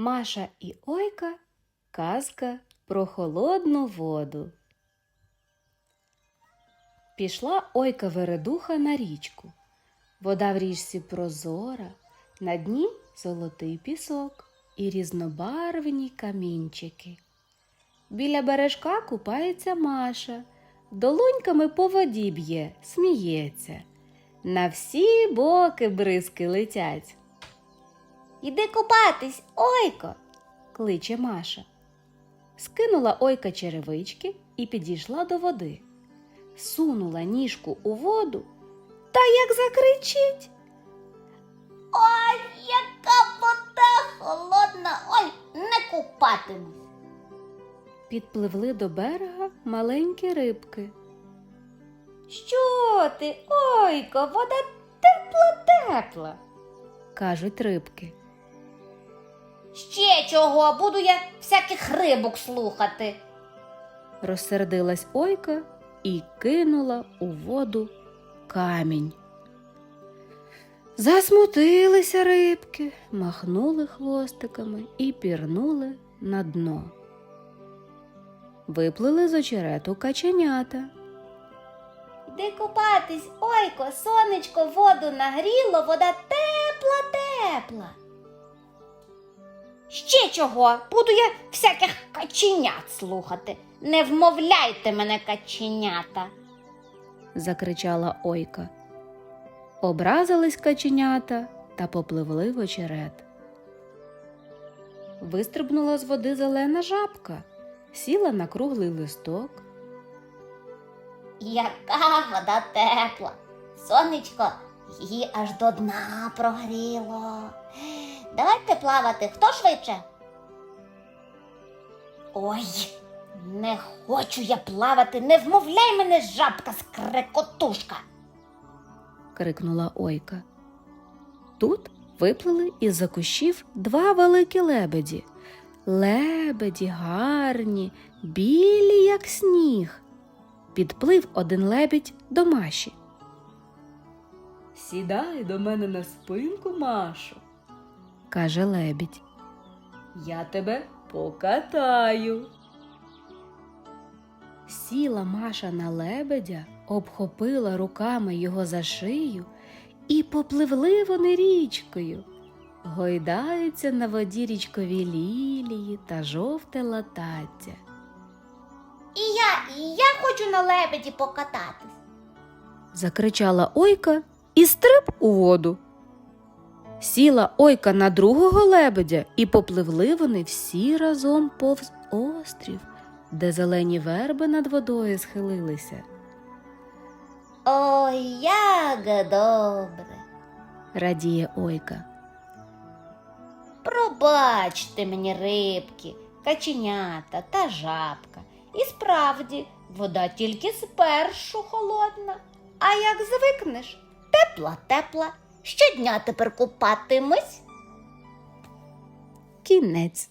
Маша і Ойка казка про холодну воду. Пішла Ойка Вередуха на річку. Вода в річці прозора, на дні золотий пісок і різнобарвні камінчики. Біля бережка купається Маша, долоньками по воді б'є, сміється. На всі боки бризки летять. Іди купатись, ойко, кличе Маша. Скинула ойка черевички і підійшла до води. Сунула ніжку у воду та як закричить. Ой, яка вода холодна. Ой, не купатимусь. Підпливли до берега маленькі рибки. Що ти, ойко, вода тепла тепла, кажуть рибки. Ще чого, буду я всяких рибок слухати. Розсердилась ойка і кинула у воду камінь. Засмутилися рибки, махнули хвостиками і пірнули на дно. Виплили з очерету каченята. Іди купатись, ойко, сонечко воду нагріло, вода тепла, тепла. Ще чого, буду я всяких каченят слухати. Не вмовляйте мене, каченята. закричала ойка. Образились каченята та попливли в очерет. Вистрибнула з води зелена жабка, сіла на круглий листок. Яка вода тепла. Сонечко її аж до дна прогріло. Давайте плавати, хто швидше? Ой, не хочу я плавати, не вмовляй мене, жабка скрекотушка. крикнула ойка. Тут виплили із-за кущів два великі лебеді. Лебеді гарні, білі, як сніг. Підплив один лебідь до Маші. Сідай до мене на спинку, Машо, каже лебідь. Я тебе покатаю. Сіла Маша на лебедя, обхопила руками його за шию, і попливли вони річкою. Гойдаються на воді річкові лілії та жовте латаття. І я, і я хочу на лебеді покататись. Закричала ойка і стриб у воду. Сіла ойка на другого лебедя, і попливли вони всі разом повз острів, де зелені верби над водою схилилися. Ой, як добре. Радіє ойка. Пробачте мені рибки, каченята та жабка. І справді, вода тільки спершу холодна, а як звикнеш, тепла, тепла. Щодня тепер купатимось. Кінець.